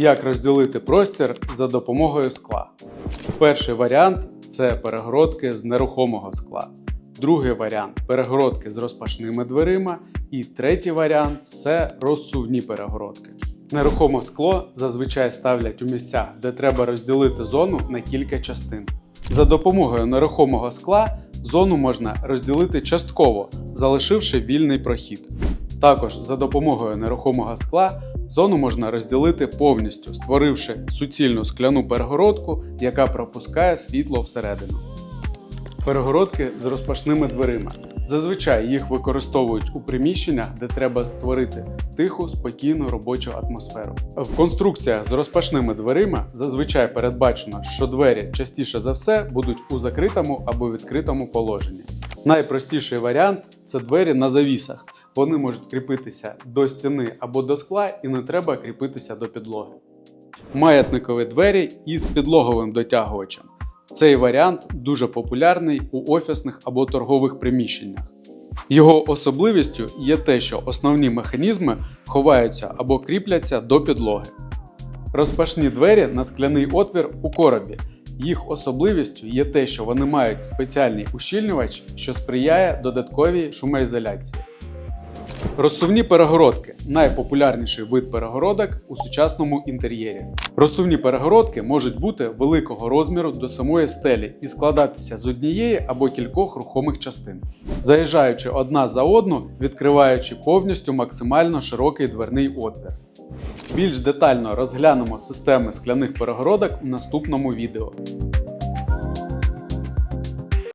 Як розділити простір за допомогою скла? Перший варіант це перегородки з нерухомого скла. Другий варіант перегородки з розпашними дверима. І третій варіант це розсувні перегородки. Нерухоме скло зазвичай ставлять у місцях, де треба розділити зону на кілька частин. За допомогою нерухомого скла зону можна розділити частково, залишивши вільний прохід. Також за допомогою нерухомого скла зону можна розділити повністю, створивши суцільну скляну перегородку, яка пропускає світло всередину. Перегородки з розпашними дверима. Зазвичай їх використовують у приміщеннях, де треба створити тиху, спокійну робочу атмосферу. В конструкціях з розпашними дверима зазвичай передбачено, що двері частіше за все будуть у закритому або відкритому положенні. Найпростіший варіант це двері на завісах. Вони можуть кріпитися до стіни або до скла і не треба кріпитися до підлоги. Маятникові двері із підлоговим дотягувачем. Цей варіант дуже популярний у офісних або торгових приміщеннях. Його особливістю є те, що основні механізми ховаються або кріпляться до підлоги. Розпашні двері на скляний отвір у коробі. Їх особливістю є те, що вони мають спеціальний ущільнювач, що сприяє додатковій шумоізоляції. Розсувні перегородки найпопулярніший вид перегородок у сучасному інтер'єрі. Розсувні перегородки можуть бути великого розміру до самої стелі і складатися з однієї або кількох рухомих частин, заїжджаючи одна за одну, відкриваючи повністю максимально широкий дверний отвір. Більш детально розглянемо системи скляних перегородок у наступному відео.